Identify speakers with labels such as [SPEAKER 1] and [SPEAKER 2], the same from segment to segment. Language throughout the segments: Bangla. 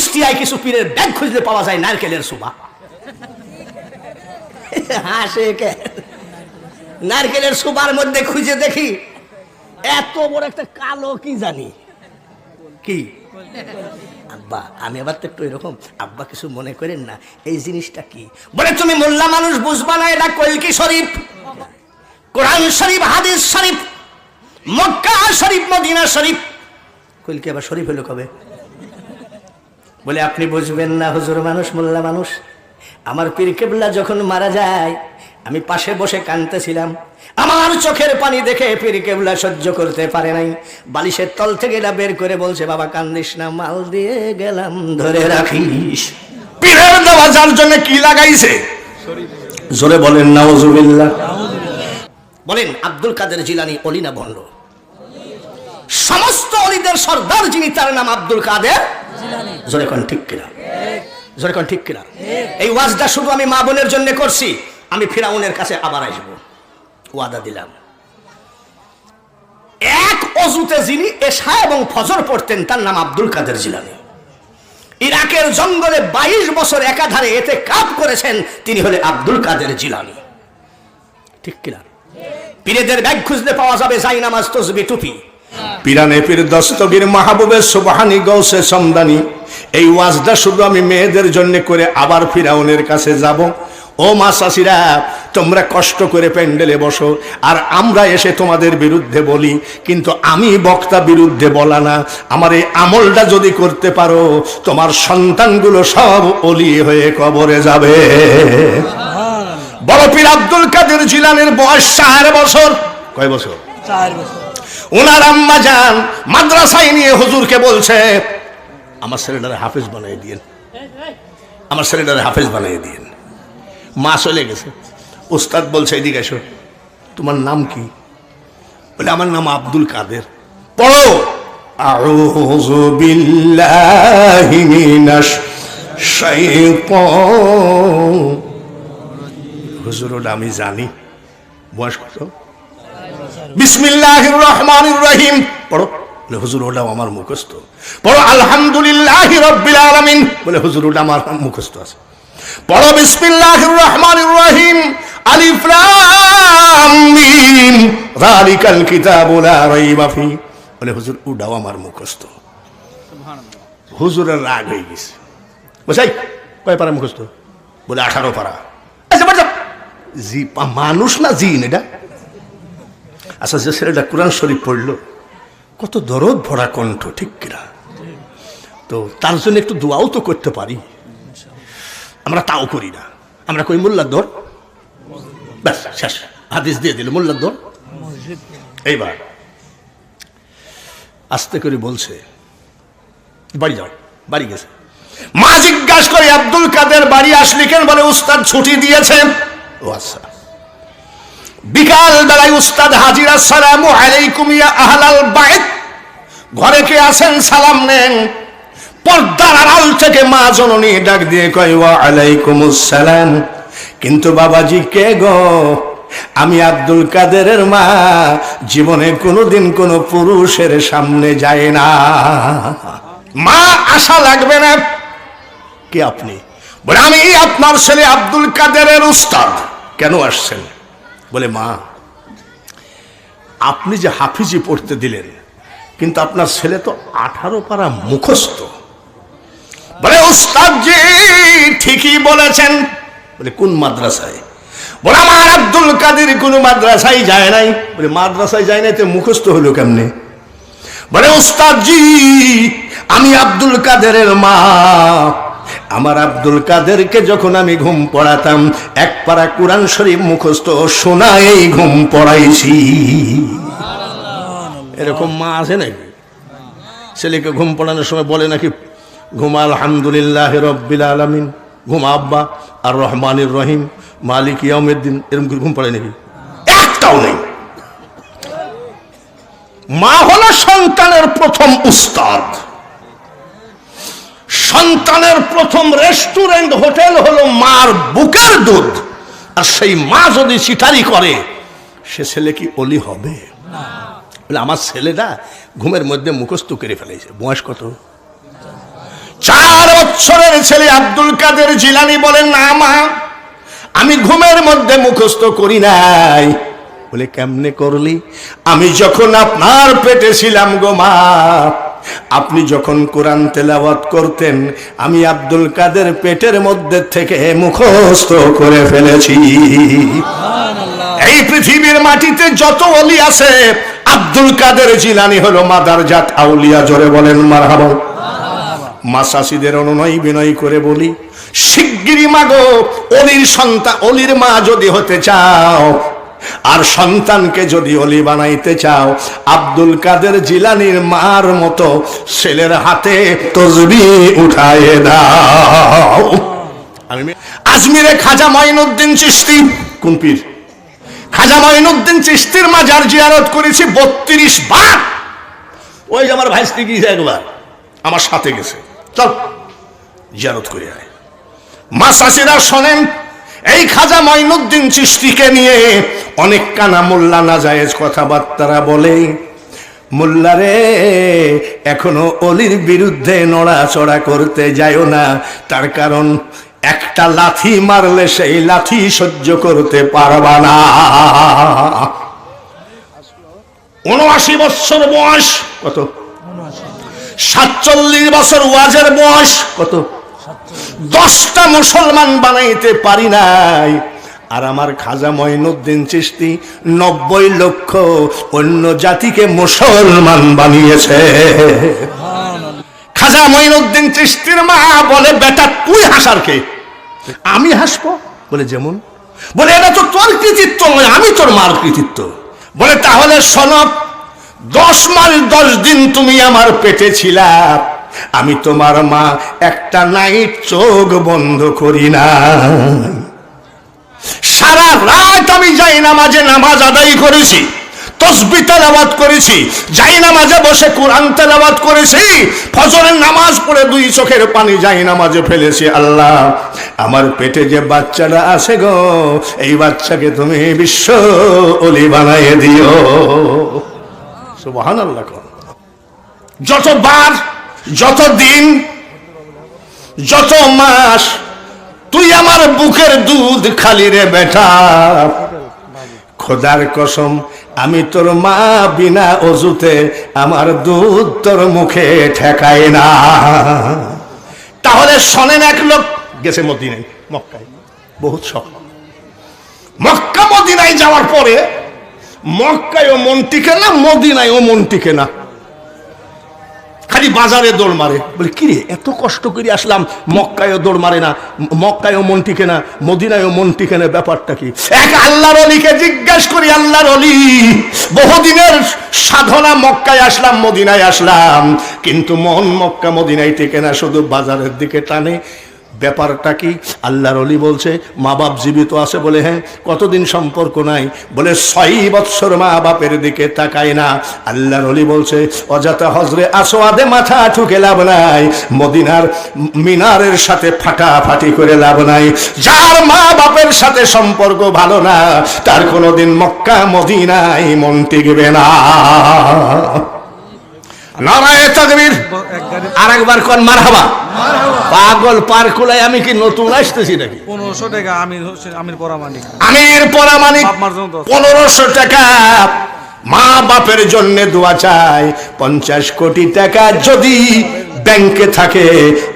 [SPEAKER 1] কুষ্টিয়ায় কিছু পীরের ব্যাগ খুঁজলে পাওয়া যায় নারকেলের সুবা হাসে কে? নারকেলের সুবার মধ্যে খুঁজে দেখি, এত বড় একটা কালো কি জানি? কি? আব্বা, আমি আবার তো একটু এরকম, আব্বা কিছু মনে করেন না, এই জিনিসটা কি? বলে, তুমি মোল্লা মানুষ বুঝবা না, এটা কলকি শরীফ। কোরআন শরীফ, হাদিস শরীফ, মক্কা শরীফ, মদিনা শরীফ। কলকি আবার শরীফ হলো কবে? বলে, আপনি বুঝবেন না, হুজুর মানুষ, মোল্লা মানুষ। আমার পীর কেবলা যখন মারা যায়, আমি পাশে বসে কাঁদতেছিলাম। আমার চোখের পানি দেখে পীর কেবলা সহ্য করতে পারে নাই। বালিশের তল থেকে এটা বের করে বলছে, বাবা, কান্দিস না, মাল দিয়ে গেলাম, ধরে রাখিস। পীরের দেওয়া যার জন্য কি লাগাইছে? জোরে বলেন, নাউজুবিল্লাহ। বলেন, আব্দুল কাদের জিলানি অলিনা সমস্ত অলিদের সর্দার যিনি তার নাম আব্দুল কাদের জোরে কোন ঠিক কিনা? জোরে কোন ঠিক কিনা? এই ওয়াজটা শুধু আমি মা বোনের জন্য করছি আমি ফিরাউনের কাছে আবার আসব। ওয়াদা দিলাম। এক অজুতে যিনি এশা এবং ফজর পড়তেন তার নাম আব্দুল কাদের জিলানি। ইরাকের জঙ্গলে বাইশ বছর একাধারে এতে কাপ করেছেন তিনি হলে আব্দুল কাদের জিলানি। ঠিক কিনা? পীরেদের ব্যাগ খুঁজতে পাওয়া যাবে যাই নামাজ তসবি টুপি।
[SPEAKER 2] পিরানে পীর দস্তগীর মাহবুবের সুবাহানি গৌসে সমদানি এই ওয়াজটা শুধু আমি মেয়েদের জন্য করে আবার ফিরাউনের কাছে যাব। ও মা চাষিরা তোমরা কষ্ট করে প্যান্ডেলে বসো, আর আমরা এসে তোমাদের বিরুদ্ধে বলি। কিন্তু আমি বক্তা বিরুদ্ধে বলা না। আমার এই আমলটা যদি করতে পারো, তোমার সন্তানগুলো সব অলি হয়ে কবরে যাবে। বড় পীর আব্দুল কাদের জিলানের বয়স চার বছর। কয় বছর?
[SPEAKER 3] চার বছর।
[SPEAKER 2] ওনার আম্মা যান, মাদ্রাসায় নিয়ে হুজুরকে বলছে, আমার ছেলেটারে হাফেজ বানিয়ে দিয়েন। আমার ছেলেটারে হাফেজ বানিয়ে দিয়েন। মা চলে গেছে। উস্তাদ বলছে, এদিকে এসো। তোমার নাম কি? বলে, আমার নাম আব্দুল কাদের। পড়ো। বিল্লাহি মিনাশ শাইতান। হুজুর আমি জানি। বয়স কত? ওটা আমার মুখস্থ। পড়ো, আলহামদুলিল্লাহ রব্বিল আলামিন। বলে, হুজুর আমার মুখস্থ আছে। পড়ো বিসমিল্লাহির রহমানির রহিম মুখস্থ। মুখস্থ? আচ্ছা মানুষ না জিন এটা? আচ্ছা যে ছেলেটা কোরআন শরীফ পড়ল, কত দরদ ভরা কণ্ঠ, ঠিক কিনা? তো তার জন্য একটু দোয়াও তো করতে পারি। আমরা তাও করি না। আমরা কই, মোল্লার দর ব্যাস, শেষ। হাদিস দিয়ে দিল, মোল্লার দর এইবার, আস্তে করে বলছে, বাড়ি যাও, বাড়ি গেছে। মা জিজ্ঞাসা করে, আব্দুল কাদের বাড়ি আসলি কেন? বলে উস্তাদ ছুটি দিয়েছেন ও আচ্ছা। বিকাল বেলায় উস্তাদ হাজিরা আসসালামু আলাইকুম ইয়া আহলাল বাইত। ঘরে কে আসেন সালাম নেন। পর্দার আড়াল থেকে মা জননী ডাক দিয়ে কয়, ওয়া আলাইকুম সালাম। কিন্তু বাবাজি, কে গো? আমি আব্দুল কাদেরের মা। জীবনে কোনোদিন কোনো পুরুষের সামনে যায় না। মা, আশা লাগবে না। কে আপনি? বলে, আমি আপনার ছেলে আব্দুল কাদেরের উস্তাদ। কেন আসছেন? বলে, মা, আপনি যে হাফিজি পড়তে দিলেন, কিন্তু আপনার ছেলে তো আঠারো পারা মুখস্থ। বলে উস্তাদ জি ঠিকই বলেছেন। বলে, কোন মাদ্রাসায়? বলে, আমার আব্দুল কাদের কোন মাদ্রাসায় যায় নাই। বলে, মাদ্রাসায় যায় নাই, তো মুখস্থ হলো কেমনে? বলে উস্তাদ জি আমি আব্দুল কাদেরের মা। আমার আব্দুল কাদেরকে যখন আমি ঘুম পড়াতাম, এক পারা কোরআন শরীফ মুখস্থ শোনাই ঘুম পড়াইছি। এরকম মা আছে নাকি? ছেলেকে ঘুম পড়ানোর সময় বলে নাকি, ঘুমা আলহামদুলিল্লাহ রব্বিল আলমিন, ঘুমা আব্বা আর রহমানির রহিম, মালিক ইয়াউমিদ্দিন। এরকম করে ঘুম পড়ে নাকি? একটাও নেই। মা হলো সন্তানের প্রথম উস্তাদ। সন্তানের প্রথম রেস্টুরেন্ট হোটেল হলো মার বুকের দুধ। আর সেই মা যদি চিটারি করে, সে ছেলে কি অলি হবে? বলে, আমার ছেলেটা ঘুমের মধ্যে মুখস্থ করে ফেলেছে। বয়স কত? চার বছরের ছেলে আব্দুল কাদের জিলানি বলেন না মা, আমি ঘুমের মধ্যে মুখস্থ করি নাই। বলে, কেমনে করলি? আমি যখন আপনার পেটে ছিলাম গো মা আপনি যখন কোরআন তেলাওয়াত করতেন আমি আব্দুল কাদের পেটের মধ্যে থেকে মুখস্থ করে ফেলেছি। এই পৃথিবীর মাটিতে যত অলি আছে আব্দুল কাদের জিলানি হলো মাদার জাত আউলিয়া জোরে বলেন মারহাবা। মাসাসিদের অনুনয় বিনয় করে বলি শিগগিরি মাগো অলির সন্তান অলির মা যদি হতে চাও আর সন্তানকে যদি অলি বানাইতে চাও, আব্দুল কাদের জিলানির মার মতো ছেলের হাতে তসবি উঠায় দাও। আজমিরে খাজা মঈনুদ্দিন চিশতি, কোন খাজা মঈনুদ্দিন চিশতির মাজার জিয়ারত করেছি বত্রিশ বার। ওই যে আমার ভাইস্তি গিয়েছে একবার, আমার সাথে গেছে। চল, জিয়ারত করে আয়। মা চাষিরা শোনেন এই খাজা মঈনুদ্দিন চিস্তিকে নিয়ে অনেক কানা মোল্লা না জায়েজ কথাবার্তারা বলে, মোল্লা রে, এখনও অলির বিরুদ্ধে নড়াচড়া করতে যায়ও না। তার কারণ, একটা লাথি মারলে সেই লাথি সহ্য করতে পারবা না। উনআশি বছর বয়স কত? সাতচল্লিশ বছর ওয়াজের বয়স কত? দশটা মুসলমান বানাইতে পারি নাই। আর আমার খাজা মঈনুদ্দিন চিস্তি নব্বই লক্ষ অন্য জাতিকে মুসলমান বানিয়েছে। খাজা মঈনুদ্দিন চিস্তির মা বলে, বেটা, তুই হাসার কে? আমি হাসবো। বলে, যেমন। বলে, এটা তো তোর কৃতিত্ব নয়, আমি তোর মার কৃতিত্ব। বলে, তাহলে সনব দশ মাস দশ দিন তুমি আমার পেটে ছিলা আমি তোমার মা, একটা নাইট চোখ বন্ধ করি না। সারা রাত আমি যাই নামাজে নামাজ আদায় করেছি করেছি যাই নামাজে বসে কোরআন করেছি, ফজরের নামাজ পড়ে দুই চোখের পানি যাই নামাজে ফেলেছি আল্লাহ। আমার পেটে যে বাচ্চাটা আছে গো, এই বাচ্চাকে তুমি বিশ্ব অলি বানাইয়ে দিও। আল্লাহ যতবার যত দিন যত মাস তুই আমার বুকের দুধ খালি রে বেটা। খোদার কসম, আমি তোর মা বিনা অজুতে আমার দুধ তোর মুখে ঠেকায় না। তাহলে শোনেন এক লোক গেছে মদিনায়, মক্কায়। বহুত শখ। মক্কা, মদিনায় যাওয়ার পরে মক্কায় ও মন টিকে না, মদিনায় ও মন টিকে না। খালি বাজারে দৌড় মারে। বলে, কিরে, এত কষ্ট করে আসলাম, মক্কায়ও দৌড় মারে না, মক্কায়ও মন টিকে না, মদিনায়ও মন টিকে না, ব্যাপারটা কি? এক আল্লাহর অলিকে জিজ্ঞেস করি, আল্লাহর অলি, বহুদিনের সাধনা মক্কায় আসলাম, মদিনায় আসলাম, কিন্তু মন মক্কা, মদিনায় টিকে না, শুধু বাজারের দিকে টানে ব্যাপারটা কি? আল্লাহর অলি বলছে, মা বাপ জীবিত আছে বলে হ্যাঁ কতদিন সম্পর্ক নাই? বলে, ছয় বৎসর মা বাপের দিকে তাকায় না। আল্লাহর অলি বলছে অজাতা হজরে আসোয়াদে মাথা ঠুকে লাভ নাই, মদিনার মিনারের সাথে ফাটাফাটি করে লাভ নাই। যার মা বাপের সাথে সম্পর্ক ভালো না, তার কোনোদিন মক্কা মদিনায় মন টিকবে না। নারায় তাকবীর। আর একবার কন মারহাবা? পাগল পার কুলাই আমি কি নতুন আসতেছি নাকি?
[SPEAKER 3] পনেরোশো টাকা আমির আমির পরামানিক।
[SPEAKER 2] আমির। পনেরোশো টাকা। মা বাপের জন্য দোয়া চাই। পঞ্চাশ কোটি টাকা যদি ব্যাংকে থাকে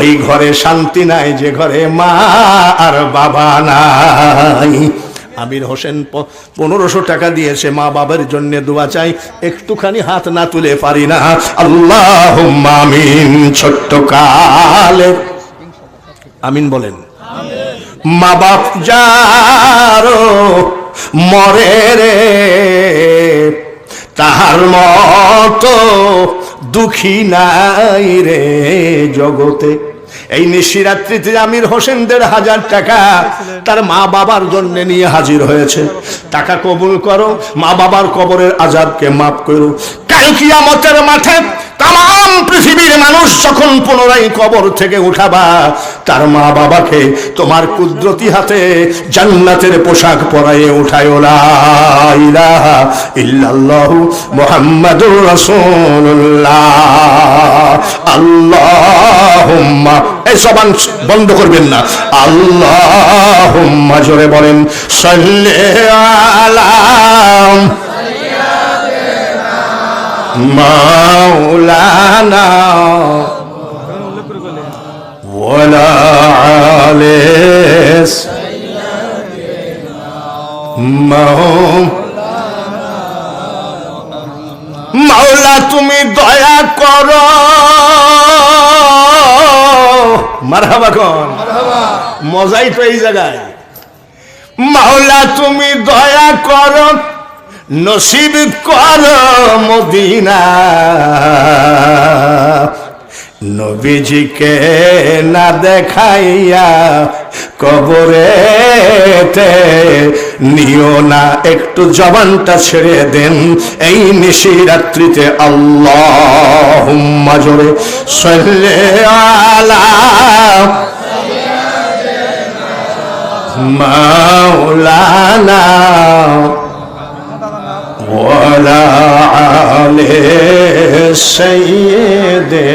[SPEAKER 2] ওই ঘরে শান্তি নাই যে ঘরে মা আর বাবা নাই। আমির হোসেন পনেরোশো টাকা দিয়েছে মা বাবার জন্য দোয়া চাই, একটুখানি হাত না তুলে পারি না। আল্লাহ আমিন, ছোট্ট কালে আমিন বলেন। মা বাপ যারো মরে রে, তাহার মতো দুঃখী নাই রে জগতে। এই নিশিরাত্রিতে আমির হোসেন দেড় হাজার টাকা তার মা বাবার জন্য নিয়ে হাজির হয়েছে। টাকা কবুল করো, মা বাবার কবরের আজাবকে মাফ করো। কাল মাঠে তাম পৃথিবীর মানুষ যখন পুনরায় কবর থেকে উঠাবা, তার মা বাবাকে তোমার কুদরতি হাতে জান্নাতের পোশাক পরাইয়ে উঠায়। ইলাহা ইল্লাল্লাহু মুহাম্মাদুর রাসূলুল্লাহ। আল্লাহুম্মা এই জবান বন্ধ করবেন না। আল্লাহ জোরে বলেন মাওলা তুমি দয়া করো। মারহাবা কন? মজাই তো এই জায়গায়। মাওলা তুমি দয়া করো নসিব কর মদিনা। নবীজিকে না দেখাইয়া কবরেতে নিও না, একটু জবানটা ছেড়ে দেন। এই নিশিরাত্রিতে আল্লাহ জোরে আলা মাওলানা ولا على سيدنا